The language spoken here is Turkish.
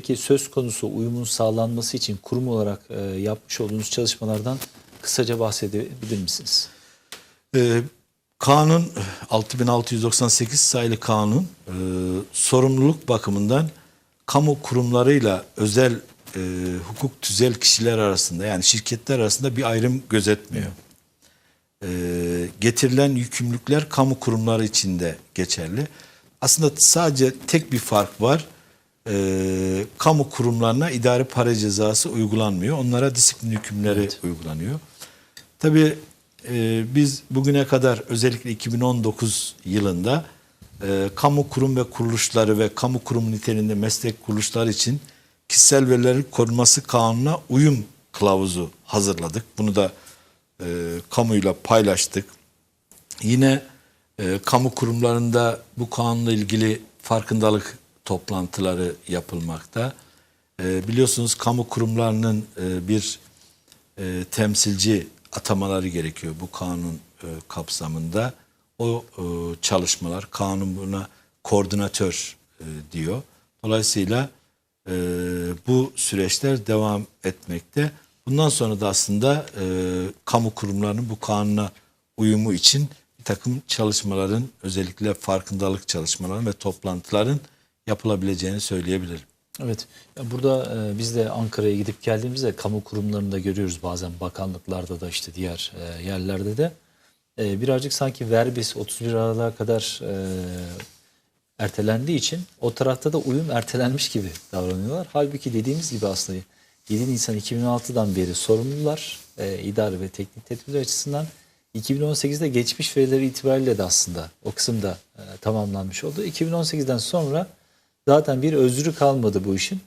Peki söz konusu uyumun sağlanması için kurum olarak e, yapmış olduğunuz çalışmalardan kısaca bahsedebilir misiniz? Ee, kanun 6698 sayılı kanun e, sorumluluk bakımından kamu kurumlarıyla özel e, hukuk tüzel kişiler arasında yani şirketler arasında bir ayrım gözetmiyor. Ee, getirilen yükümlülükler kamu kurumları içinde geçerli. Aslında sadece tek bir fark var. Ee, kamu kurumlarına idari para cezası uygulanmıyor. Onlara disiplin hükümleri uygulanıyor. Tabii e, biz bugüne kadar özellikle 2019 yılında e, kamu kurum ve kuruluşları ve kamu kurum niteliğinde meslek kuruluşları için kişisel verilerin korunması kanununa uyum kılavuzu hazırladık. Bunu da e, kamuyla paylaştık. Yine e, kamu kurumlarında bu kanunla ilgili farkındalık toplantıları yapılmakta. E, biliyorsunuz kamu kurumlarının e, bir e, temsilci atamaları gerekiyor bu kanun e, kapsamında. O çalışmalar kanun buna koordinatör diyor. Dolayısıyla bu süreçler devam etmekte. Bundan sonra da aslında e, kamu kurumlarının bu kanuna uyumu için bir takım çalışmaların özellikle farkındalık çalışmaları ve toplantıların yapılabileceğini söyleyebilirim. Evet. Burada e, biz de Ankara'ya gidip geldiğimizde kamu kurumlarında görüyoruz bazen bakanlıklarda da işte diğer e, yerlerde de e, birazcık sanki verbis 31 Aralık'a kadar ertelendiği için o tarafta da uyum ertelenmiş gibi davranıyorlar. Halbuki dediğimiz gibi aslında 7 Nisan 2016'dan beri sorumlular e, idari ve teknik tedbirler açısından 2018'de geçmiş verileri itibariyle de aslında o kısım da e, tamamlanmış oldu. 2018'den sonra zaten bir özrü kalmadı bu işin.